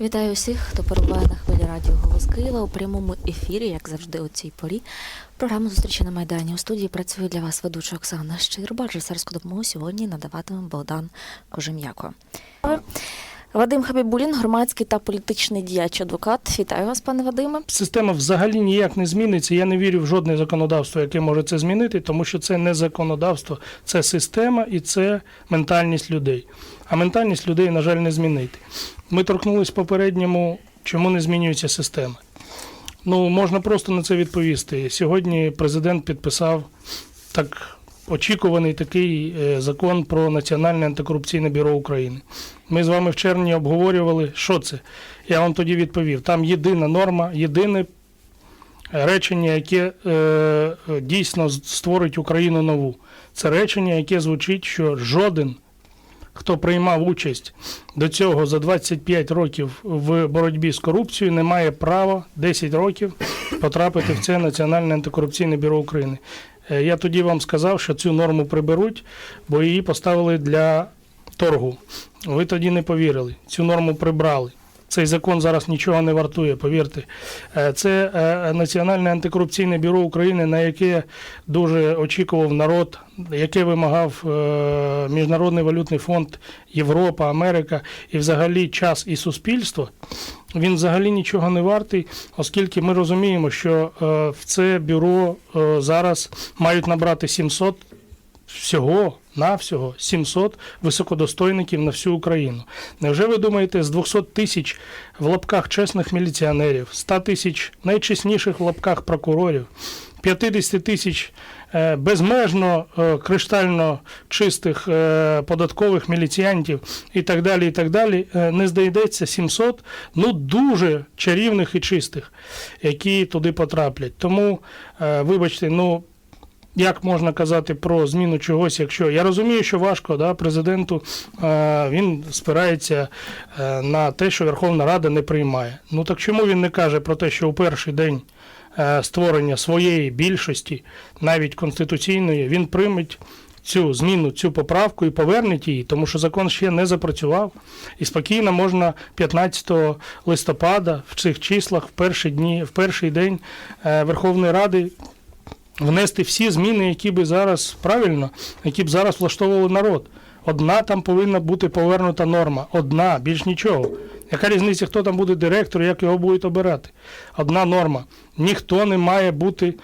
Вітаю усіх, хто перебуває на хвилі радіо Голос Києва у прямому ефірі, як завжди, у цій порі. Програма зустрічі на Майдані. У студії працює для вас ведуча Оксана Щирба. Режисерську допомогу сьогодні надаватиме Богдан Кожем'яко. Вадим Хабібулін, громадський та політичний діяч адвокат. Вітаю вас, пане Вадиме. Система взагалі ніяк не зміниться. Я не вірю в жодне законодавство, яке може це змінити, тому що це не законодавство, це система і це ментальність людей. А ментальність людей, на жаль, не змінити. Ми торкнулись попередньому, чому не змінюється система. Ну, можна просто на це відповісти. Сьогодні президент підписав так очікуваний такий е, закон про Національне антикорупційне бюро України. Ми з вами в червні обговорювали, що це. Я вам тоді відповів. Там єдина норма, єдине речення, яке е, дійсно створить Україну нову. Це речення, яке звучить, що жоден, хто приймав участь до цього за 25 років в боротьбі з корупцією, не має права 10 років потрапити в це Національне антикорупційне бюро України. Е, Я тоді вам сказав, що цю норму приберуть, бо її поставили для торгу. Ви тоді не повірили. Цю норму прибрали. Цей закон зараз нічого не вартує, повірте. Е, Це е, Національне антикорупційне бюро України, на яке дуже очікував народ, яке вимагав Міжнародний валютний фонд, Європа, Америка і взагалі час і суспільство. Він взагалі нічого не вартий, оскільки ми розуміємо, що е, в це бюро е, зараз мають набрати 700 всього навсього 700 високодостойників на всю Україну. Невже ви думаєте, з 200 тисяч в лапках чесних міліціонерів, 100 тисяч найчесніших в лапках прокурорів, 50 тисяч безмежно е, криштально чистих е, податкових міліціянтів і так далі, і так далі, е, не знайдеться 700 ну дуже чарівних і чистих, які туди потраплять. Тому, е, вибачте, ну як можна казати про зміну чогось, якщо я розумію, що важко да, президенту е, він спирається е, на те, що Верховна Рада не приймає. Ну так чому він не каже про те, що у перший день е, створення своєї більшості, навіть конституційної, він прийме цю зміну, цю поправку і поверне її, тому що закон ще не запрацював. І спокійно можна 15 листопада в цих числах, в перші дні, в перший день е, Верховної Ради внести всі зміни, які би зараз правильно, які б зараз влаштовували народ. Одна там повинна бути повернута норма. Одна, більш нічого. Яка різниця, хто там буде директор, як його будуть обирати? Одна норма. Ніхто не має бути